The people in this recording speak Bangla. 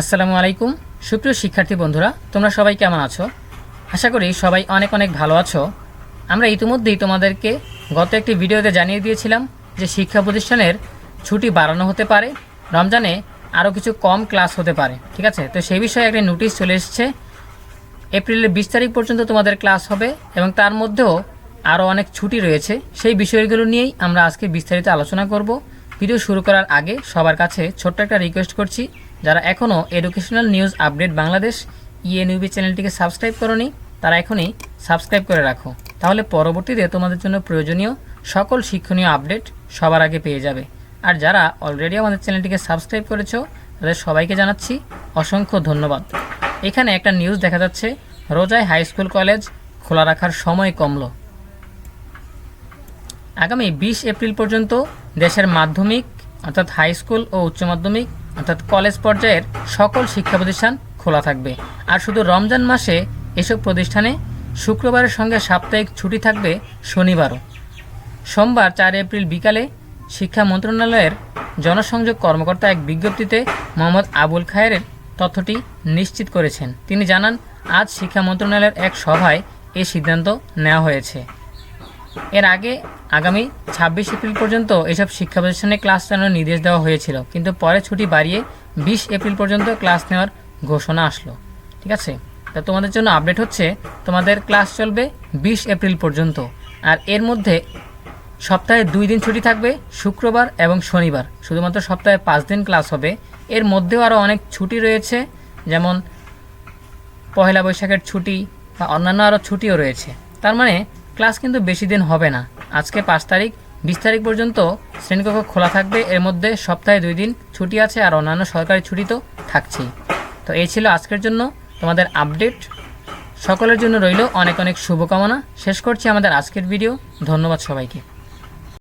আসসালামু আলাইকুম। সুপ্রিয় শিক্ষার্থী বন্ধুরা, তোমরা সবাই কেমন আছো? আশা করি সবাই অনেক অনেক ভালো আছো। আমরা ইতিমধ্যেই তোমাদেরকে গত একটি ভিডিওতে জানিয়ে দিয়েছিলাম যে শিক্ষা প্রতিষ্ঠানের ছুটি বাড়ানো হতে পারে, রমজানে আরও কিছু কম ক্লাস হতে পারে, ঠিক আছে? তো সেই বিষয়ে একটি নোটিশ চলে এসেছে। এপ্রিলের বিশ তারিখ পর্যন্ত তোমাদের ক্লাস হবে এবং তার মধ্যেও আরও অনেক ছুটি রয়েছে। সেই বিষয়গুলো নিয়েই আমরা আজকে বিস্তারিত আলোচনা করব। ভিডিও শুরু করার আগে সবার কাছে ছোট্ট একটা রিকোয়েস্ট করছি, যারা এখনও educational news update Bangladesh ENUB চ্যানেলটিকে সাবস্ক্রাইব করনি, তারা এখনই সাবস্ক্রাইব করে রাখো। তাহলে পরবর্তীতে তোমাদের জন্য প্রয়োজনীয় সকল শিক্ষণীয় আপডেট সবার আগে পেয়ে যাবে। আর যারা অলরেডি আমাদের চ্যানেলটিকে সাবস্ক্রাইব করেছ, তাদের সবাইকে জানাচ্ছি অসংখ্য ধন্যবাদ। এখানে একটা নিউজ দেখা যাচ্ছে রোজায় হাই স্কুল কলেজ খোলা রাখার সময় কমলো। আগামী বিশ এপ্রিল পর্যন্ত দেশের মাধ্যমিক, অর্থাৎ হাই স্কুল ও উচ্চ মাধ্যমিক, অর্থাৎ কলেজ পর্যায়ের সকল শিক্ষা প্রতিষ্ঠান খোলা থাকবে। আর শুধু রমজান মাসে এসব প্রতিষ্ঠানে শুক্রবারের সঙ্গে সাপ্তাহিক ছুটি থাকবে শনিবারও। সোমবার চার এপ্রিল বিকালে শিক্ষা মন্ত্রণালয়ের জনসংযোগ কর্মকর্তা এক বিজ্ঞপ্তিতে মোহাম্মদ আবুল খায়ের তথ্যটি নিশ্চিত করেছেন। তিনি জানান, আজ শিক্ষা মন্ত্রণালয়ের এক সভায় এই সিদ্ধান্ত নেওয়া হয়েছে। এর আগে আগামী ছাব্বিশ এপ্রিল পর্যন্ত এসব শিক্ষা প্রতিষ্ঠানে ক্লাস চালানোর নির্দেশ দেওয়া হয়েছিল, কিন্তু পরে ছুটি বাড়িয়ে বিশ এপ্রিল পর্যন্ত ক্লাস নেওয়ার ঘোষণা আসলো। ঠিক আছে? তা তোমাদের জন্য আপডেট হচ্ছে, তোমাদের ক্লাস চলবে বিশ এপ্রিল পর্যন্ত, আর এর মধ্যে সপ্তাহে দুই দিন ছুটি থাকবে শুক্রবার এবং শনিবার। শুধুমাত্র সপ্তাহে পাঁচ দিন ক্লাস হবে। এর মধ্যেও আরও অনেক ছুটি রয়েছে, যেমন পহেলা বৈশাখের ছুটি বা অন্যান্য আরও ছুটিও রয়েছে। তার মানে ক্লাস কিন্তু বেশি দিন হবে না। আজকে পাঁচ তারিখ, বিশ তারিখ পর্যন্ত শ্রেণীকক্ষ খোলা থাকবে। এর মধ্যে সপ্তাহে দুই দিন ছুটি আছে আর অন্যান্য সরকারি ছুটি তো থাকছেই। তো এই ছিল আজকের জন্য তোমাদের আপডেট। সকলের জন্য রইল অনেক অনেক শুভকামনা। শেষ করছি আমাদের আজকের ভিডিও। ধন্যবাদ সবাইকে।